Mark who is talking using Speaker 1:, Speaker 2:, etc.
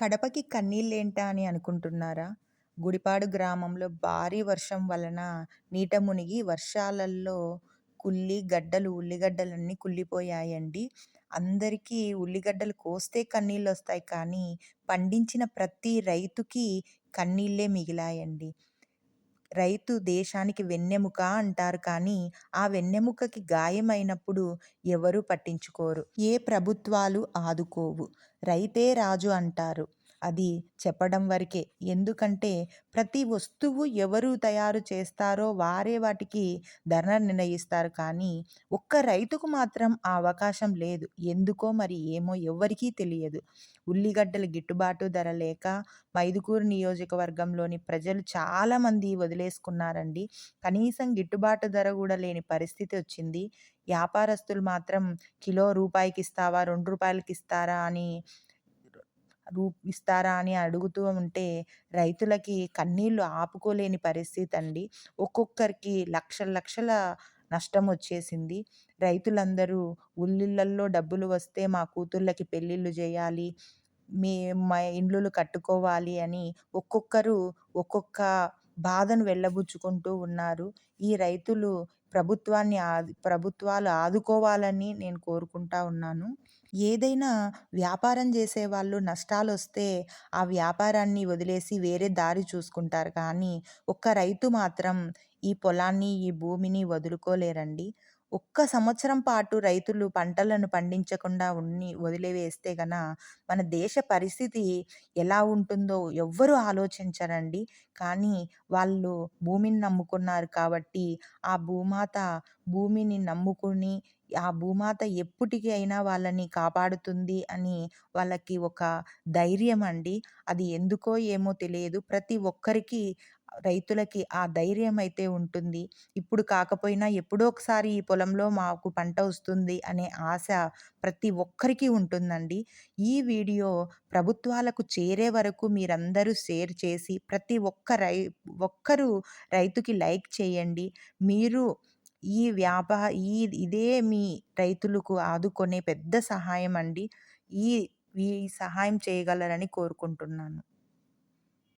Speaker 1: కడపకి కన్నీళ్ళేంటా అని అనుకుంటున్నారా? గుడిపాడు గ్రామంలో భారీ వర్షం వలన నీట మునిగి వర్షాలల్లో కుళ్ళి గడ్డలు ఉల్లిగడ్డలన్నీ కుళ్ళిపోయాయండి. అందరికీ ఉల్లిగడ్డలు కోస్తే కన్నీళ్ళు వస్తాయి కానీ, పండించిన ప్రతి రైతుకి కన్నీళ్ళే మిగిలాయండి. రైతు దేశానికి వెన్నెముక అంటారు కానీ, ఆ వెన్నెముకకి గాయమైనప్పుడు ఎవరూ పట్టించుకోరు. ఏ ప్రభుత్వాలు ఆదుకోవు. రైతే రాజు అంటారు. అది చెప్పడం వరకే. ఎందుకంటే ప్రతి వస్తువు ఎవరు తయారు చేస్తారో వారే వాటికి ధర నిర్ణయిస్తారు కానీ, ఒక్క రైతుకు మాత్రం ఆ అవకాశం లేదు. ఎందుకో మరి ఏమో ఎవ్వరికీ తెలియదు. ఉల్లిగడ్డల గిట్టుబాటు ధర లేక మైదుకూరు నియోజకవర్గంలోని ప్రజలు చాలామంది వదిలేసుకున్నారండి. కనీసం గిట్టుబాటు ధర కూడా లేని పరిస్థితి వచ్చింది. వ్యాపారస్తులు మాత్రం కిలో రూపాయికిస్తావా, రెండు రూపాయలకిస్తారా అని రూ ఇస్తారా అని అడుగుతూ ఉంటే రైతులకి కన్నీళ్ళు ఆపుకోలేని పరిస్థితి అండి ఒక్కొక్కరికి లక్షల లక్షల నష్టం వచ్చేసింది. రైతులందరూ ఉల్లిళ్ళల్లో డబ్బులు వస్తే మా కూతుళ్ళకి పెళ్ళిళ్ళు చేయాలి. మే మా ఇండ్లు కట్టుకోవాలి అని ఒక్కొక్కరు ఒక్కొక్క బాధను వెళ్ళబుచ్చుకుంటూ ఉన్నారు. ఈ రైతులు ప్రభుత్వాన్ని ఆదు ప్రభుత్వాలు ఆదుకోవాలని నేను కోరుకుంటా ఉన్నాను. ఏదైనా వ్యాపారం చేసే వాళ్ళు నష్టాలు వస్తే ఆ వ్యాపారాన్ని వదిలేసి వేరే దారి చూసుకుంటారు కానీ, ఒక్క రైతు మాత్రం ఈ పొలాన్ని, ఈ భూమిని వదులుకోలేరండి. ఒక్క సంవత్సరం పాటు రైతులు పంటలను పండించకుండా ఉన్ని వదిలివేస్తే గన మన దేశ పరిస్థితి ఎలా ఉంటుందో ఎవ్వరు ఆలోచించరండి. కానీ వాళ్ళు భూమిని నమ్ముకున్నారు కాబట్టి, ఆ భూమాత భూమిని నమ్ముకుని ఆ భూమాత ఎప్పటికీ అయినా వాళ్ళని కాపాడుతుంది అని వాళ్ళకి ఒక ధైర్యం అండి. అది ఎందుకో ఏమో తెలియదు. ప్రతి ఒక్కరికి రైతులకి ఆ ధైర్యం అయితే ఉంటుంది. ఇప్పుడు కాకపోయినా ఎప్పుడో ఒకసారి ఈ పొలంలో మాకు పంట వస్తుంది అనే ఆశ ప్రతి ఒక్కరికి ఉంటుందండి. ఈ వీడియో ప్రభుత్వాలకు చేరే వరకు మీరందరూ షేర్ చేసి ప్రతి ఒక్క రై ఒక్కరు రైతుకి లైక్ చేయండి. మీరు ఈ వ్యాపార ఈ ఇదే మీ రైతులకు ఆదుకునే పెద్ద సహాయం అండి. ఈ ఈ సహాయం చేయగలరని కోరుకుంటున్నాను.